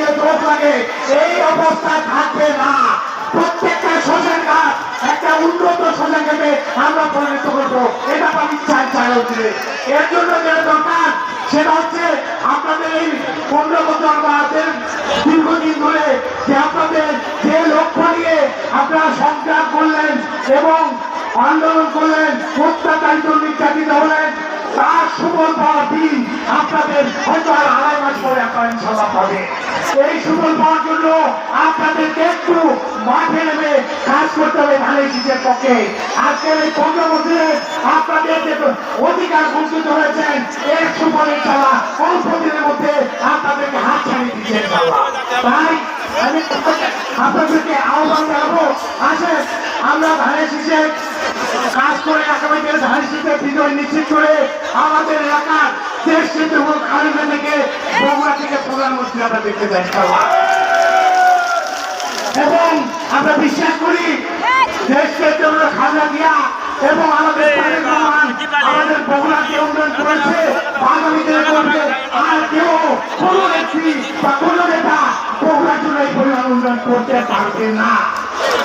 দিয়ে চোখ লাগে, এই অবস্থা থাকবে না। প্রত্যেকটা শ্মশান ঘাট একটা উন্নত শ্মশান ঘাটে আমরা পরিণত করব। এটা আমি চাই চাই এর জন্য যেটা দরকার, সেটা হচ্ছে আপনাদের এই পনেরো বছর দীর্ঘদিন ধরে যে আপনাদের যে লক্ষ্য নিয়ে আপনারা সংগ্রাম করলেন এবং আন্দোলন করলেন অত্যাচারিত নির্যাতিত হলেন, তার সুফল পাওয়ার দিন আপনাদের হয়তো আর আড়াই মাস পরে আপনারা ইনশাল্লাহ পাবে এই সুফল পাওয়ার জন্য আপনাদেরকে একটু মাঠে নেমে কাজ করতে হবে ধানের শীষের পক্ষে। আজকের এই পনেরো বছরে আপনাদের যে অধিকার বঞ্চিত হয়েছেন, এর সুফল ইনশাল্লাহ অল্প দিনের মধ্যে আপনাদেরকে হাত ছাড়িয়ে দিচ্ছে তাই আমি আপনাদেরকে আহ্বান জানাব, আসেন, আমরা ধানের শীষের কাজ করে আগামী দিনে ধানের শীষের বিজয় নিশ্চিত করে আমাদের এলাকার দেশ থেকে বগুড়া থেকে আমরা দেখতে চাই এবং আমরা বিশ্বাস করি দেশকে জন্য খাজা দিয়া এবং আমাদের আমাদের উন্নয়ন করেছে করবে আর কেউ কোনো ব্যক্তি বা কোনো নেতা জন্য এই পরিমাণ উন্নয়ন করতে পারবে না।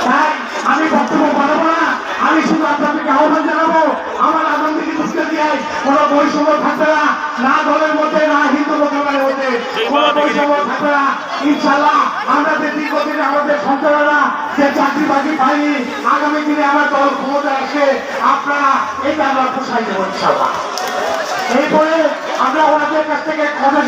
তাই আমি বক্তব্য বাড়াবো না আমি শুধু আপনাদেরকে আহ্বান জানাব আমার আনন্দিত বুঝতে দিয়ে কোনো বৈষম্য থাকবে না না দলের মধ্যে না হিন্দু মুসলমানের মধ্যে কোনো বৈষম্য থাকবে না ইনশাল্লাহ আমরা যে দীর্ঘদিনে আমাদের সন্তানরা যে চাকরি বাকরি পাইনি আগামী দিনে আমার দল ক্ষমতা আসে আপনারা এটা আমরা পোষাই দেবো ইনশাল্লাহ এরপরে আমরা ওনাদের কাছ থেকে কথা